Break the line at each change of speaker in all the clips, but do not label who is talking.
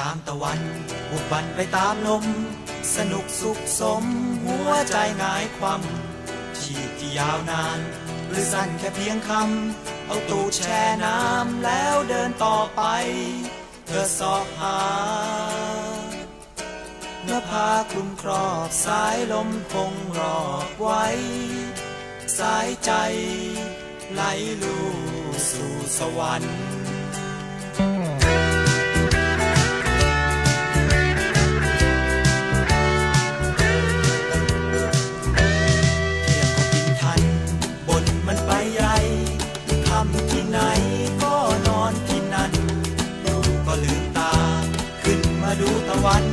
ตามตะวันบุกบันไปตามลม สนุกสุขสม หัวใจงายความชีพที่ยาวนาน หรือสั้นแค่เพียงคำ เอาตูดแช่น้ำแล้วเดินต่อไป เธอสอบหาเนื้อผ้าคลุมครอบสายลมคงรอบไว้ สายใจ ไหลลู่สู่สวรรค์ ดูตะวัน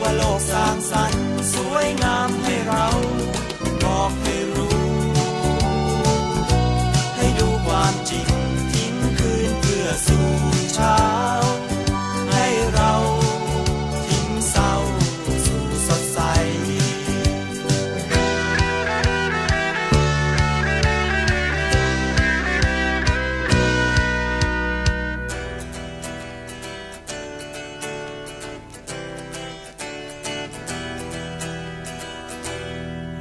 ว่าโลกสร้างสรรค์สวยงามให้เรา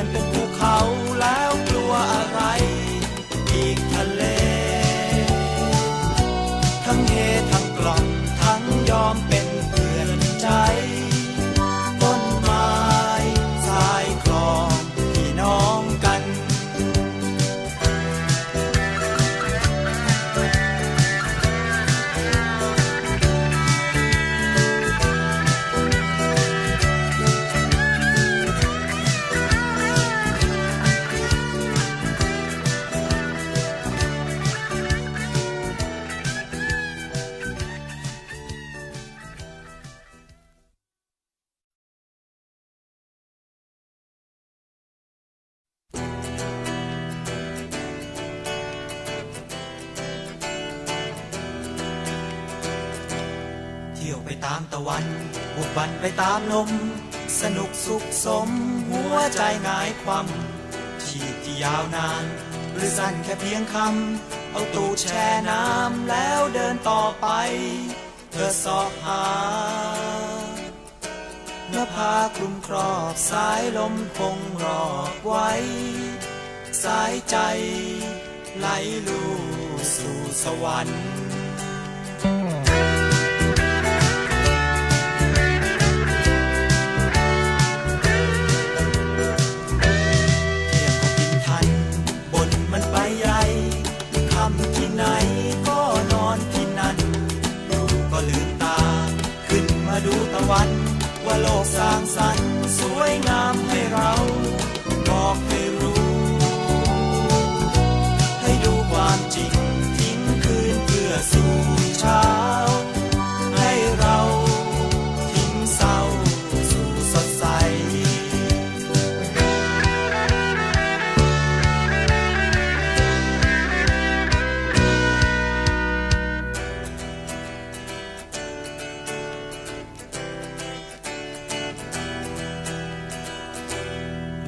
อนเป็นภูเขาแล้วกลัวอะไร อีกทะเล ทั้งเฮทั้ง ตามตะวันบุกบันไปตามลม สนุกสุขสม หัวใจหงายความชีพที่ยาวนาน หรือสั้นแค่เพียงคำ เอาตูดแช่น้ำแล้วเดินต่อไป เธอสอบหาเนื้อผ้าคลุมครอบสายลมคงรอบไว้ สายใจไหลลู่สู่สวรรค์ วัน ว่าโลกสร้างสรรค์สวยงามให้เรา